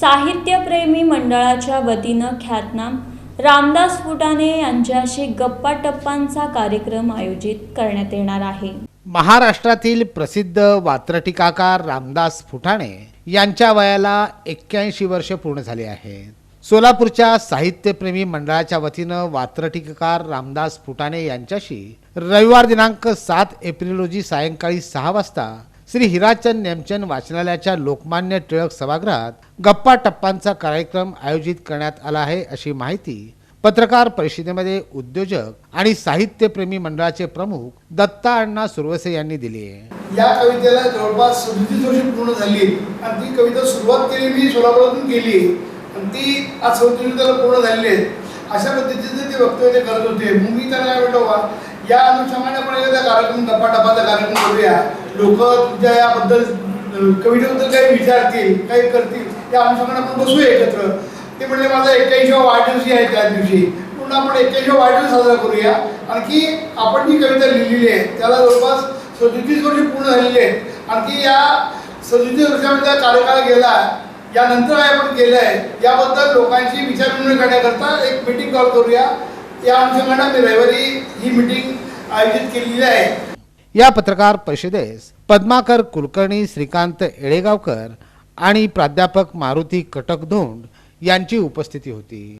साहित्यप्रेमी मंडळाच्या वतीनं ख्यातनाम रामदास फुटाणे यांच्याशी गप्पा टप्पांचा कार्यक्रम आयोजित करण्यात येणार आहे. महाराष्ट्रातील प्रसिद्ध वात्रटिकाकार रामदास फुटाणे यांच्या वयाला एक्क्याऐंशी वर्ष पूर्ण झाले आहेत. सोलापूरच्या साहित्यप्रेमी मंडळाच्या वतीनं वात्रटिकाकार रामदास फुटाणे यांच्याशी रविवार दिनांक सात एप्रिल रोजी सायंकाळी सहा वाजता श्री हिराचंद नेमचंद वाचनालयाच्या लोकमान्य टिळक सभागृहात गप्पा टप्पांचा कार्यक्रम आयोजित करण्यात आला आहे अशी माहिती पत्रकार परिषदेमध्ये उद्योजक आणि साहित्यप्रेमी मंडळाचे प्रमुख दत्ता अण्णा सुरवसे यांनी दिली आहे. या कवितेला जवळपास सदतीस वर्ष पूर्ण झाली. आणि ती कविता सुरुवात केली मी सोलापुरातून केली. आणि ती आज सदतीस त्याला पूर्ण झालेली आहे. अशा पद्धतीचे ते वक्तव्य करत होते. मग मी त्यांना काय म्हणतो या अनुषंगाने आपण एखादा कार्यक्रम गप्पा टप्पाचा कार्यक्रम करूया. लोक तुमच्या याबद्दल कवितेबद्दल काही विचारतील काही करतील त्या अनुषंगाने आपण बसूया एकत्र. ते म्हणले माझा एक्क्याऐंशीवा वाढदिवशी आहे त्या दिवशी. म्हणून आपण एक्क्याऐंशी वाढदिवस साजरा करूया. आणखी आपण जी कविता लिहिलेली आहे त्याला जवळपास सदतीस वर्ष पूर्ण झालेली आहेत. आणखी या सदतीस वर्षामध्ये कार्यकाळ गेला यानंतर काय आपण केलं आहे याबद्दल लोकांची विचारविनिमय करण्याकरता एक मिटिंग कॉल करूया. या अनुषंगाने मी रविवारी ही मिटिंग आयोजित केलेली आहे. या पत्रकार परिषदेस पद्माकर कुलकर्णी श्रीकांत येळेगावकर आणि प्राध्यापक मारुती कटकधोंड यांची उपस्थिती होती.